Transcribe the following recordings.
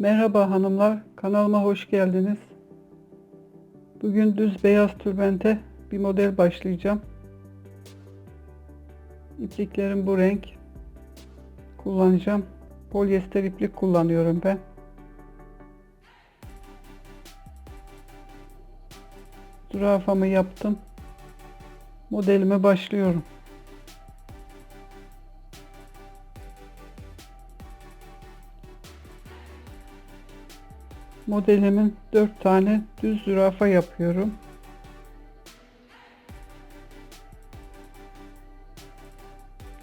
Merhaba hanımlar, kanalıma hoş geldiniz. Bugün düz beyaz tülbente bir model başlayacağım. İpliklerim bu renk. Kullanacağım. Polyester iplik kullanıyorum ben. Zürafamı yaptım. Modelime başlıyorum. Modelimin 4 tane düz zürafa yapıyorum.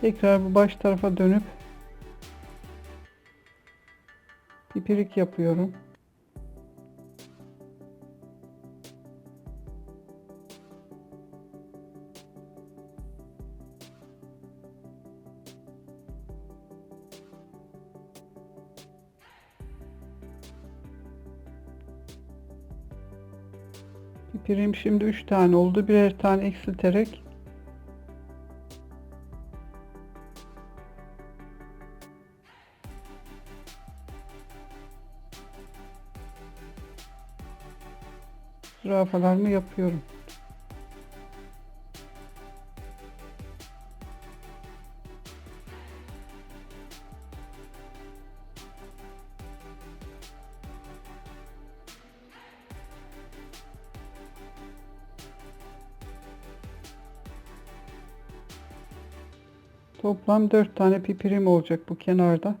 Tekrar bu baş tarafa dönüp pipirik yapıyorum. Pipirim şimdi 3 tane oldu. Birer tane eksilterek zürafalarımı yapıyorum. Toplam 4 tane pipirim olacak bu kenarda.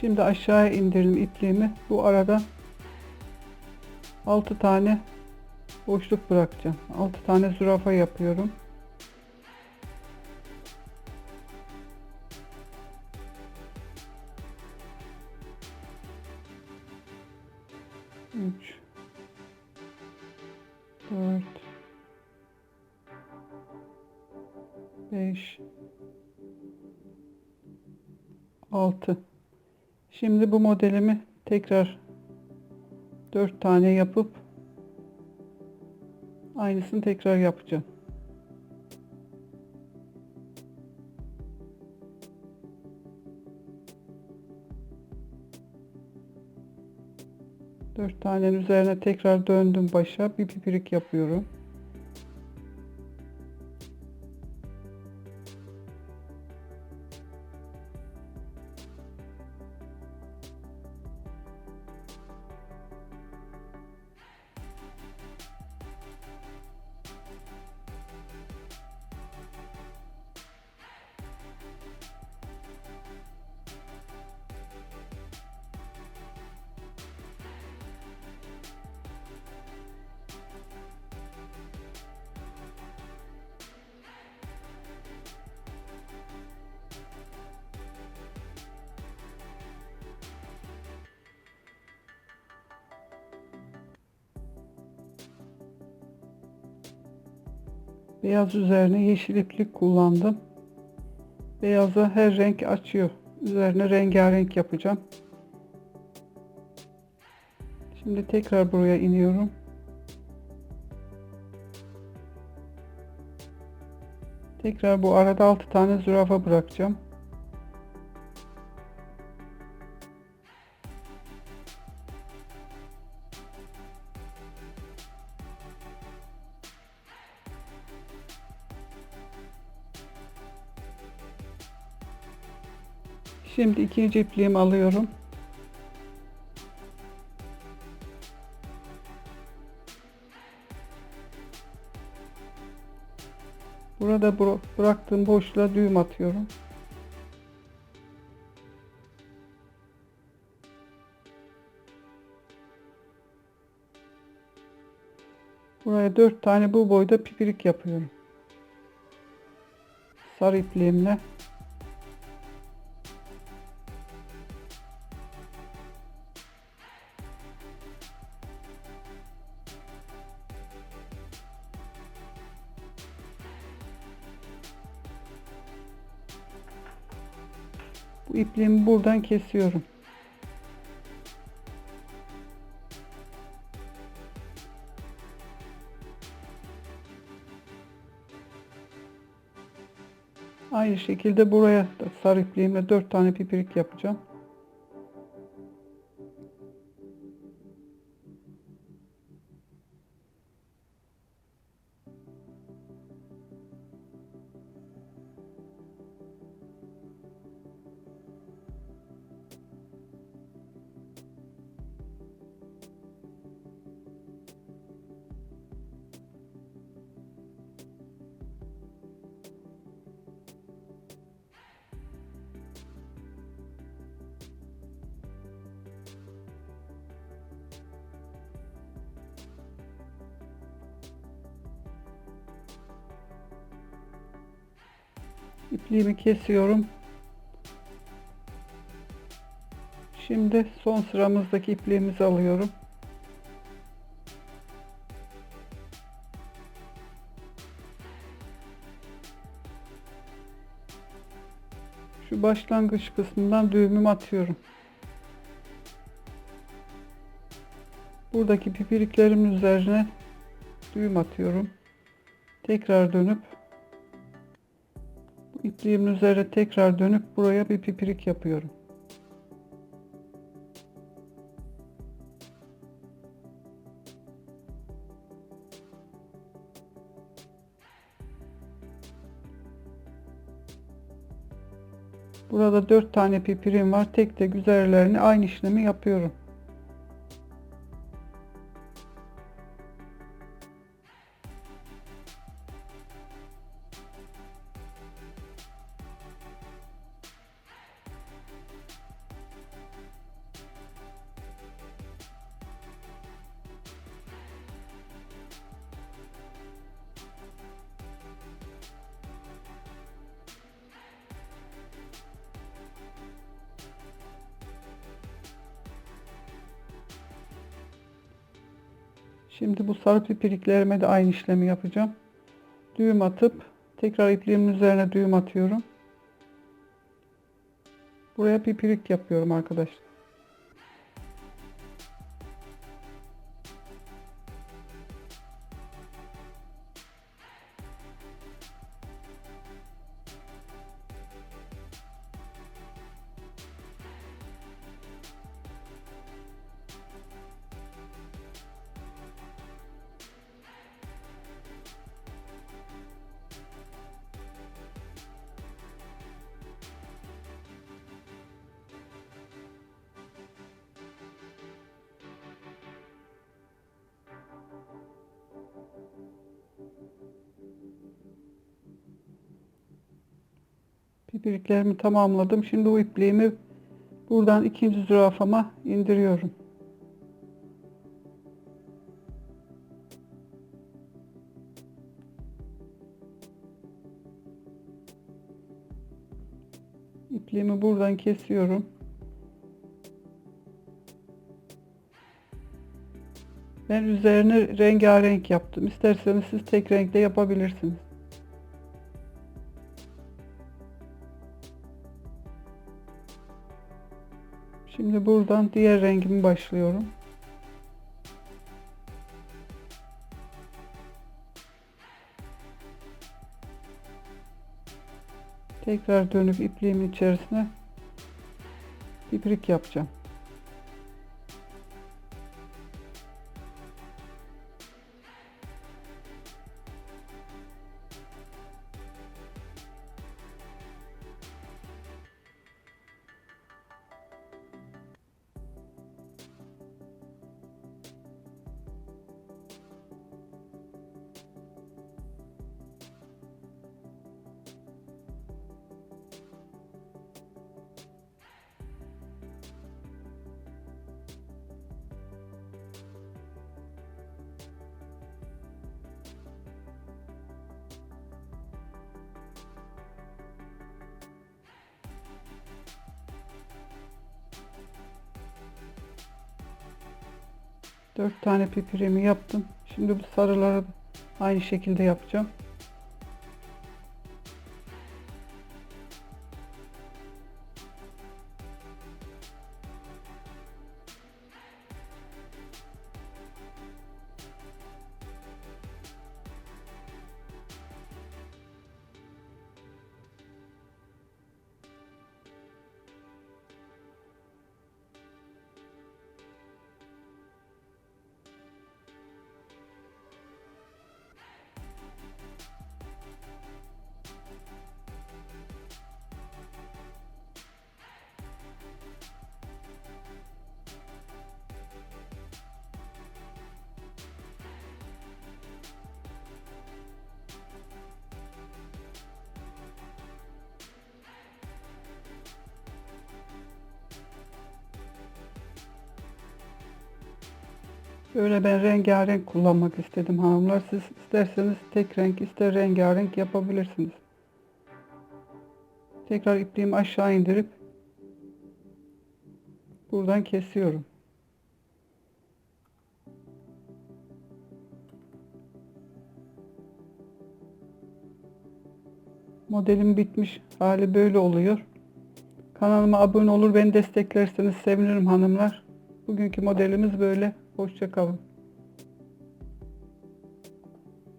Şimdi aşağıya indirdim ipliğimi. Bu arada 6 tane boşluk bırakacağım. 6 tane zürafa yapıyorum. Üç, dört, beş, altı. Şimdi bu modelimi tekrar dört tane yapıp Aynısını tekrar yapacağım. Dört tanenin üzerine tekrar döndüm başa bir pipirik yapıyorum. Beyaz üzerine yeşil iplik kullandım. Beyaza her renk açıyor. Üzerine rengarenk yapacağım. Şimdi tekrar buraya iniyorum. Tekrar bu arada 6 tane zürafa bırakacağım. Şimdi ikinci ipliğimi alıyorum. Burada bıraktığım boşluğa düğüm atıyorum. Buraya dört tane bu boyda pipirik yapıyorum. Sarı ipliğimle. Bu ipliğimi buradan kesiyorum. Aynı şekilde buraya da sarı ipliğimle 4 tane pipirik yapacağım. İpliğimi kesiyorum. Şimdi son sıramızdaki ipliğimizi alıyorum. Şu başlangıç kısmından düğümümü atıyorum. Buradaki pipiriklerimin üzerine düğüm atıyorum. Tekrar dönüp ipliğimin üzerine tekrar dönüp buraya bir pipirik yapıyorum. Burada 4 tane pipirim var. Tek tek üzerlerine aynı işlemi yapıyorum. Şimdi bu sarı pipiriklerime de aynı işlemi yapacağım. Düğüm atıp tekrar ipliğimin üzerine düğüm atıyorum. Buraya pipirik yapıyorum arkadaşlar. Pipiriklerimi tamamladım. Şimdi bu ipliğimi buradan ikinci zürafama indiriyorum. İpliğimi buradan kesiyorum. Ben üzerine rengarenk yaptım. İsterseniz siz tek renkte yapabilirsiniz. Şimdi buradan diğer rengimi başlıyorum. Tekrar dönüp ipliğimin içerisine iprik yapacağım. Dört tane pipirimi yaptım. Şimdi bu sarıları aynı şekilde yapacağım. Böyle ben rengarenk kullanmak istedim hanımlar. Siz isterseniz tek renk ister rengarenk yapabilirsiniz. Tekrar ipliğimi aşağı indirip buradan kesiyorum. Modelim bitmiş hali böyle oluyor. Kanalıma abone olur beni desteklerseniz sevinirim hanımlar. Bugünkü modelimiz böyle. Hoşça kalın.